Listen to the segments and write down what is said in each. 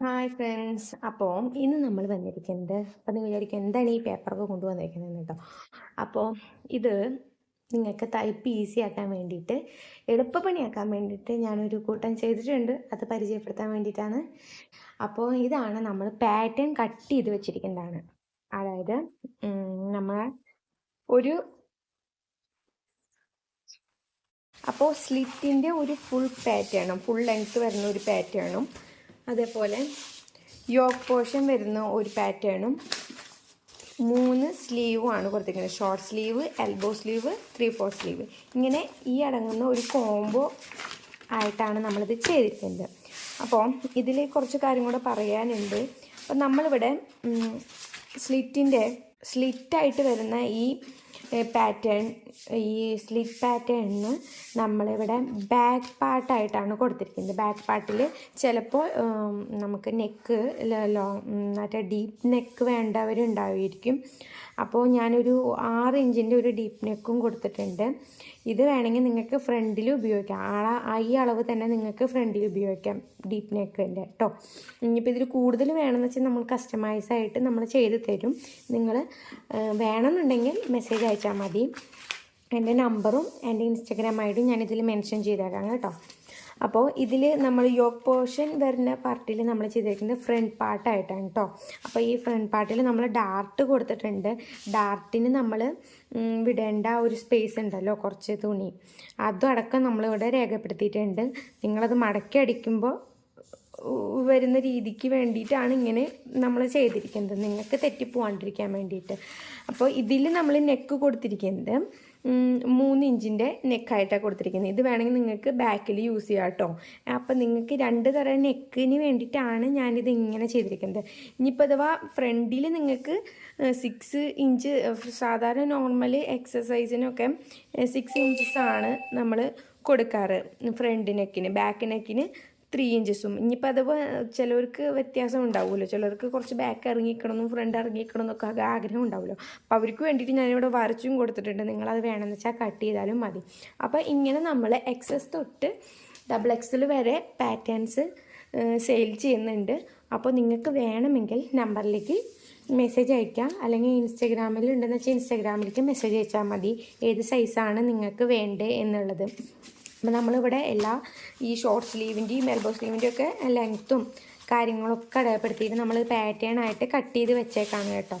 Hi friends അപ്പോൾ ഇന്ന് നമ്മൾ വന്നിരിക്കുന്നത് അപ്പം നിങ്ങൾ വിചാരിക്കും എന്താണ് ഈ പേപ്പറൊക്കെ കൊണ്ടുവന്നിരിക്കുന്നത് കേട്ടോ. അപ്പോൾ ഇത് നിങ്ങൾക്ക് ടൈപ്പ് ഈസി ആക്കാൻ വേണ്ടിയിട്ട് എളുപ്പപ്പണിയാക്കാൻ വേണ്ടിയിട്ട് ഞാനൊരു കൂട്ടം ചെയ്തിട്ടുണ്ട്. അത് പരിചയപ്പെടുത്താൻ വേണ്ടിയിട്ടാണ്. അപ്പോൾ ഇതാണ് നമ്മൾ പാറ്റേൺ കട്ട് ചെയ്ത് വെച്ചിരിക്കുന്നതാണ്. അതായത് നമ്മൾ ഒരു അപ്പോൾ സ്ലിറ്റിന്റെ ഒരു ഫുൾ പാറ്റേണും ഫുൾ ലെങ്ത്ത് വരുന്ന ഒരു പാറ്റേണും അതേപോലെ യോക്ക് പോർഷൻ വരുന്ന ഒരു പാറ്റേണും മൂന്ന് സ്ലീവുമാണ് കൊടുത്തിരിക്കുന്നത്. Short sleeve elbow sleeve three four sleeve. ഇങ്ങനെ ഈ അടങ്ങുന്ന ഒരു കോംബോ ആയിട്ടാണ് നമ്മളിത് ചെയ്തിരിക്കുന്നത്. അപ്പോൾ ഇതിൽ കുറച്ച് കാര്യം കൂടെ പറയാനുണ്ട്. അപ്പോൾ നമ്മളിവിടെ സ്ലിറ്റിന്റെ സ്ലിറ്റായിട്ട് വരുന്ന ഈ പാറ്റേൺ ഈ സ്ലിറ്റ് പാറ്റേണിന് നമ്മളിവിടെ ബാക്ക് പാർട്ടായിട്ടാണ് കൊടുത്തിരിക്കുന്നത്. ബാക്ക് പാർട്ടിൽ ചിലപ്പോൾ നമുക്ക് നെക്ക് ലോങ് മറ്റേ ഡീപ്പ് നെക്ക് വേണ്ടവരുണ്ടായിരിക്കും അപ്പോൾ ഞാനൊരു ആറ് ഇഞ്ചിന്റെ ഒരു ഡീപ്പ് നെക്കും കൊടുത്തിട്ടുണ്ട്. ഇത് വേണമെങ്കിൽ നിങ്ങൾക്ക് ഫ്രണ്ടിൽ ഉപയോഗിക്കാം. ആ ഈ അളവ് തന്നെ നിങ്ങൾക്ക് ഫ്രണ്ടിൽ ഉപയോഗിക്കാം ഡീപ്പ് നെക്കിന്റെ കേട്ടോ ഇനിയിപ്പോൾ ഇതിൽ കൂടുതൽ വേണമെന്ന് വെച്ചാൽ നമ്മൾ കസ്റ്റമൈസ് ആയിട്ട് നമ്മൾ ചെയ്ത് തരും. നിങ്ങൾ വേണമെന്നുണ്ടെങ്കിൽ മെസ്സേജ് അയച്ചാൽ മതി. എന്റെ നമ്പറും എന്റെ ഇൻസ്റ്റഗ്രാം ഐഡിയും ഞാനിതിൽ മെൻഷൻ ചെയ്തേക്കാം കേട്ടോ. അപ്പോൾ ഇതിൽ നമ്മൾ യോഗ പോർഷൻ വരുന്ന പാർട്ടിൽ നമ്മൾ ചെയ്തിരിക്കുന്നത് ഫ്രണ്ട് പാർട്ടായിട്ടാണ് കേട്ടോ. അപ്പോൾ ഈ ഫ്രണ്ട് പാർട്ടിൽ നമ്മൾ ഡാർട്ട് കൊടുത്തിട്ടുണ്ട്. ഡാർട്ടിന് നമ്മൾ വിടേണ്ട ഒരു സ്പേസ് ഉണ്ടല്ലോ കുറച്ച് തുണി. അതും അടക്കം നമ്മളിവിടെ രേഖപ്പെടുത്തിയിട്ടുണ്ട്. നിങ്ങളത് മടക്കി അടിക്കുമ്പോൾ വരുന്ന രീതിക്ക് വേണ്ടിയിട്ടാണ് ഇങ്ങനെ നമ്മൾ ചെയ്തിരിക്കുന്നത്. നിങ്ങൾക്ക് തെറ്റിപ്പോവാണ്ടിരിക്കാൻ വേണ്ടിയിട്ട്. അപ്പോൾ ഇതിൽ നമ്മൾ നെക്ക് കൊടുത്തിരിക്കുന്നത് മൂന്ന് ഇഞ്ചിന്റെ നെക്കായിട്ടാണ് കൊടുത്തിരിക്കുന്നത്. ഇത് വേണമെങ്കിൽ നിങ്ങൾക്ക് ബാക്കിൽ യൂസ് ചെയ്യാം കേട്ടോ അപ്പം നിങ്ങൾക്ക് രണ്ട് തരം നെക്കിന് വേണ്ടിയിട്ടാണ് ഞാനിത് ഇങ്ങനെ ചെയ്തിരിക്കുന്നത്. ഇനിയിപ്പോൾ അഥവാ ഫ്രണ്ടിൽ നിങ്ങൾക്ക് സിക്സ് ഇഞ്ച് സാധാരണ നോർമൽ എക്സസൈസിനൊക്കെ സിക്സ് ആണ് നമ്മൾ കൊടുക്കാറ്. ഫ്രണ്ട് നെക്കിന് ബാക്ക് നെക്കിന് ത്രീ ഇഞ്ചസും ഇനിയിപ്പോൾ അതുപോലെ ചിലവർക്ക് വ്യത്യാസം ഉണ്ടാവുമല്ലോ. ചിലവർക്ക് കുറച്ച് ബാക്ക് ഇറങ്ങിക്കണമെന്നും ഫ്രണ്ട് ഇറങ്ങിക്കണം എന്നൊക്കെ ആഗ്രഹം ഉണ്ടാവുമല്ലോ. അപ്പോൾ അവർക്ക് വേണ്ടിയിട്ട് ഞാനിവിടെ വരച്ചും കൊടുത്തിട്ടുണ്ട്. നിങ്ങളത് വേണമെന്ന് വെച്ചാൽ കട്ട് ചെയ്താലും മതി. അപ്പോൾ ഇങ്ങനെ നമ്മൾ എക്സസ് തൊട്ട് ഡബിൾ എക്സിൽ വരെ പാറ്റേൺസ് സെയിൽ ചെയ്യുന്നുണ്ട്. അപ്പോൾ നിങ്ങൾക്ക് വേണമെങ്കിൽ നമ്പറിലേക്ക് മെസ്സേജ് അയക്കാം. അല്ലെങ്കിൽ ഇൻസ്റ്റഗ്രാമിൽ ഉണ്ടെന്ന് വെച്ചാൽ ഇൻസ്റ്റഗ്രാമിലേക്ക് മെസ്സേജ് അയച്ചാൽ മതി. ഏത് സൈസാണ് നിങ്ങൾക്ക് വേണ്ടത് എന്നുള്ളത്. അപ്പം നമ്മളിവിടെ എല്ലാ ഈ ഷോർട്ട് സ്ലീവിന്റെയും എൽബോ സ്ലീവിന്റെയും ഒക്കെ ലെങ്ത്തും കാര്യങ്ങളൊക്കെ അടയപ്പെടുത്തിയിട്ട് നമ്മൾ പാറ്റേൺ ആയിട്ട് കട്ട് ചെയ്ത് വെച്ചേക്കാണ് കേട്ടോ.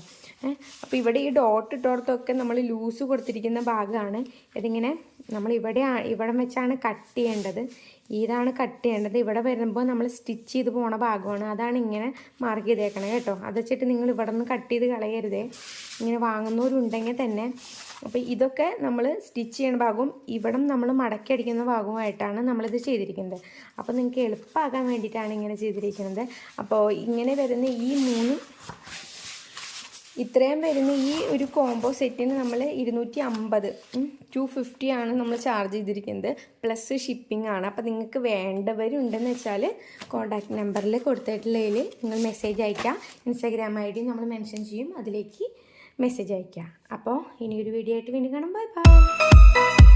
അപ്പോൾ ഇവിടെ ഈ ഡോട്ട് ഇട്ടോടത്തൊക്കെ നമ്മൾ ലൂസ് കൊടുത്തിരിക്കുന്ന ഭാഗമാണ്. ഇതിങ്ങനെ നമ്മൾ ഇവിടെ ഇവിടെ വെച്ചാണ് കട്ട് ചെയ്യേണ്ടത്. ഇതാണ് കട്ട് ചെയ്യേണ്ടത്. ഇവിടെ വരുമ്പോൾ നമ്മൾ സ്റ്റിച്ച് ചെയ്ത് പോണ ഭാഗമാണ്. അതാണ് ഇങ്ങനെ മാർക്ക് ചെയ്തേക്കണത് കേട്ടോ. അത് വെച്ചിട്ട് നിങ്ങൾ ഇവിടെ നിന്ന് കട്ട് ചെയ്ത് കളയരുതേ. ഇങ്ങനെ വാങ്ങുന്നവരുണ്ടെങ്കിൽ തന്നെ. അപ്പോൾ ഇതൊക്കെ നമ്മൾ സ്റ്റിച്ച് ചെയ്യുന്ന ഭാഗവും ഇവിടം നമ്മൾ മടക്കി അടിക്കുന്ന ഭാഗവുമായിട്ടാണ് നമ്മളിത് ചെയ്തിരിക്കുന്നത്. അപ്പോൾ നിങ്ങൾക്ക് എളുപ്പമാകാൻ വേണ്ടിയിട്ടാണ് ഇങ്ങനെ ചെയ്തിരിക്കുന്നത്. അപ്പോൾ ഇങ്ങനെ വരുന്ന ഈ മൂന്ന് ഇത്രയും വരുന്ന ഈ ഒരു കോംബോ സെറ്റിന് നമ്മൾ ഇരുന്നൂറ്റി അമ്പത് ടു ഫിഫ്റ്റി ആണ് നമ്മൾ ചാർജ് ചെയ്തിരിക്കുന്നത്. പ്ലസ് ഷിപ്പിംഗ് ആണ്. അപ്പോൾ നിങ്ങൾക്ക് വേണ്ടവരുണ്ടെന്ന് വെച്ചാൽ കോൺടാക്റ്റ് നമ്പറിൽ കൊടുത്തിട്ടുള്ളതിൽ നിങ്ങൾ മെസ്സേജ് അയക്കാം. ഇൻസ്റ്റാഗ്രാം ഐ ഡി നമ്മൾ മെൻഷൻ ചെയ്യും. അതിലേക്ക് മെസ്സേജ് അയക്കാം. അപ്പോൾ ഇനിയൊരു വീഡിയോ ആയിട്ട് വീണ്ടും കാണാം. Bye bye